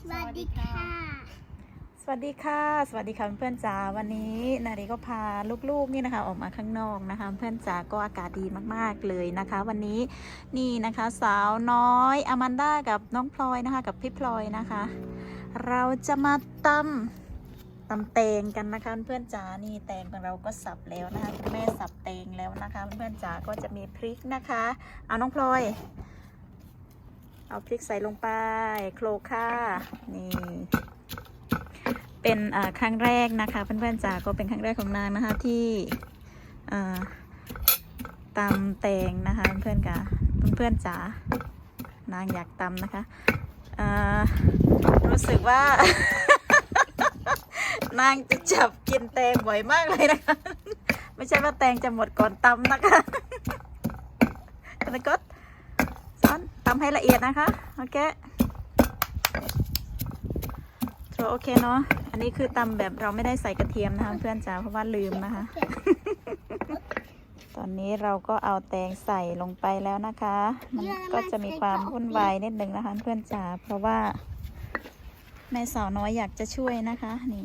สวัสดีค่ะ สวัสดีค่ะ สวัสดีค่ะเพื่อนๆจ๋าวันนี้นารีก็พาลูกๆนี่นะคะ ออกมาข้างนอกนะคะ เพื่อนจ๋าก็อากาศดีมากๆเลยนะคะ วันนี้นี่นะคะ สาวน้อยอแมนด้ากับน้องพลอยนะคะ กับพี่พลอยนะคะ เราจะมาตำตำแตงกันนะคะ เพื่อนจ๋านี่แตงของเราก็สับแล้วนะคะคุณแม่สับแตงแล้วนะคะ เพื่อนจ๋าก็จะมีพริกนะคะ เอาน้องพลอย เอาพริกใส่ลงไปโคลกค่ะนี่เป็นครั้งแรกนะคะ เพื่อนๆจ๋าก็เป็นครั้งแรกของนางนะคะที่ตำแตงนะคะ เพื่อนๆกะเพื่อนๆจ๋านางอยากตำนะคะรู้สึกว่า นางจะจับกินแตงบ่อยมากเลยนะคะ ไม่ใช่ว่าแตงจะหมดก่อนตำนะคะแล้วก็ ซ้อนตำให้ละเอียดนะคะ โอเคโอเคเนาะ อันนี้คือตำแบบเราไม่ได้ใส่กระเทียมนะคะ เพื่อนจ๋าเพราะว่าลืมนะคะ ตอนนี้เราก็เอาแตงใส่ลงไปแล้วนะคะ มันก็จะมีความวุ่นวายนิดนึงนะคะ เพื่อนจ๋าเพราะว่าแม่สาวน้อยอยากจะช่วยนะคะ นี่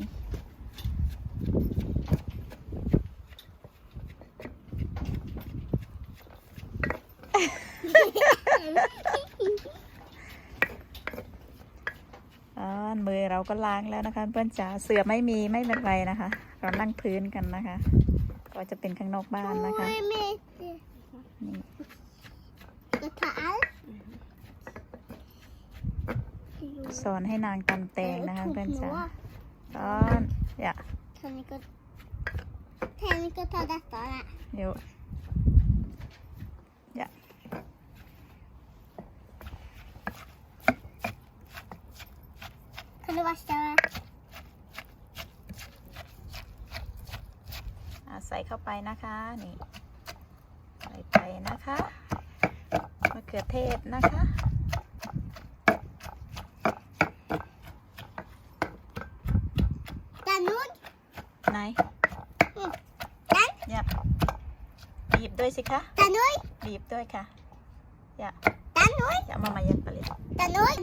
อ่ามือเราก็ล้างแล้วนะคะ เพื่อนจ๋าเสือไม่มีไม่เป็นไรนะคะ เรานั่งพื้นกันนะคะ ก็จะเป็นข้างนอกบ้านนะคะไม่มีนี่กระถางสอนให้นางตำแตงนะคะเพื่อนจ๋าตอนอย่าเท่านี้ก็แค่นี้ก็ทอดได้ต่อละ เดี๋ยวอย่า これは下は อ่าใส่เข้าไปนะคะ นี่ใส่ไปนะคะมะเขือเทศนะคะ ダヌン ไหน ダン อย่าบีบด้วยสิคะ ダヌイ บีบด้วยค่ะอย่า ダヌイ อย่ามามายัดไปเลย ダヌイ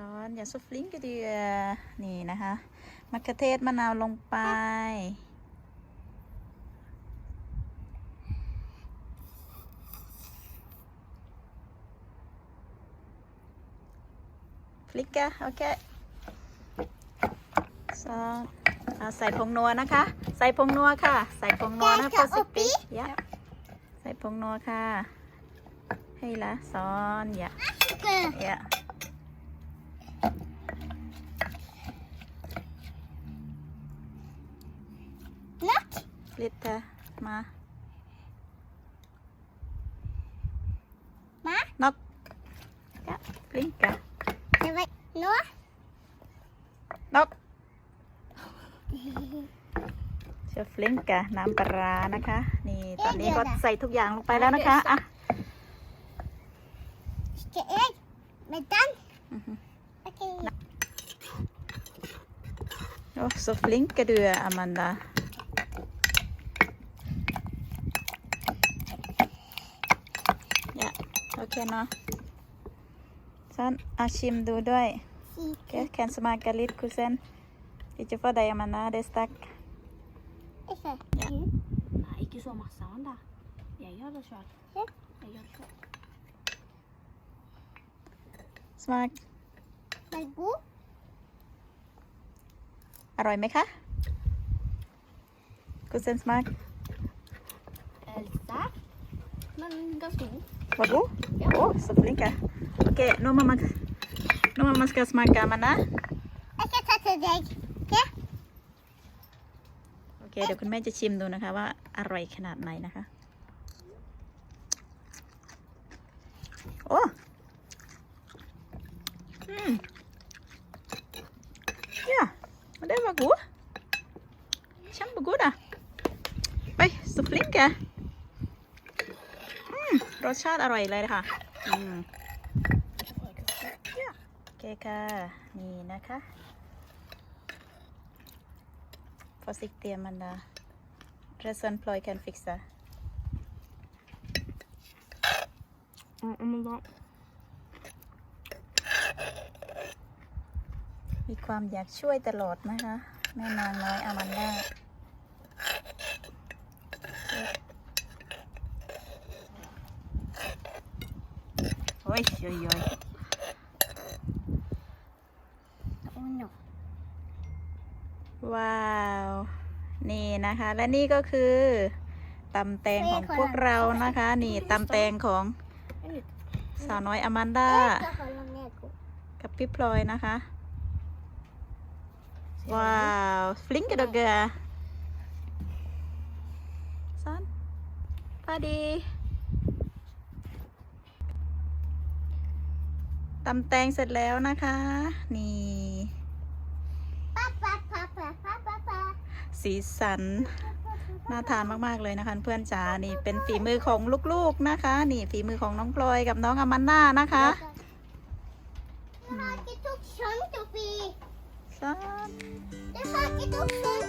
ช้อนอย่าซุฟลิงก็ดีอะนี่นะคะมะเขือเทศมะนาวลงไปฟลิกกะโอเคซอสอ่าใส่ผงนัวนะคะ ใส่ผงนัวค่ะ ใส่ผงนัวนะพอสิปียะใส่ผงนัวค่ะให้ละซ้อนอย่าクอย่า later มา Ma? Nok. Ja, blinka. Det var nå. Nok. เชฟลิงกะน้ำปลาร้านะคะ นี่ตอนนี้ก็ใส่ทุกอย่างลงไปแล้วนะคะ อะ Skal jeg med den? OK. Å, så flink du er, Amanda. เคเนาะซันอาชิมดูด้วยเคแคนสมากาลิตคุเซนอิจูฟอดายามานาเดสตักเอเซ่มาอีกิโซมาซอนดายายอดชอตยายอดชอตสมากไปกูอร่อยไหมคะคุเซนสมากเอลซ่า Var god? Å, så flink jeg. Ok, nå må man, nå må man skal smake men da. jeg skal ta til deg OK โอเค เดี๋ยวคุณแม่จะชิมดูนะคะว่าอร่อยขนาดไหนนะคะ โอ้อืม ja det var god kjempegod da oi så flink jeg อืม รสชาติอร่อยเลยค่ะ อืม ja โอเคค่ะ นี่นะคะ Försiktig Amanda. Resten ploy kan fixa. Ja, men da มีความอยากช่วยตลอดนะคะ แม่นางน้อยอามันดา โอ้ยโยยโยย Uno. ว้าว นี่นะคะ และนี่ก็คือตำแตงของพวกเรานะคะ นี่ตำแตงของสาวน้อยอแมนดา Esto con los negros. กับพี่พลอยนะคะ ว้าวฟลิงก์ดอกเกอร์ซันพอดี ตำแตงเสร็จแล้วนะคะ นี่ Papá, papá, papá, papá. สีสันน่าทานมากๆเลยนะคะ เพื่อนจ๋านี่เป็นฝีมือของลูกๆนะคะ นี่ฝีมือของน้องพลอยกับน้องอามันดานะคะ Jag har inte tog sånt uppe i. ซัน Jag har inte tog sånt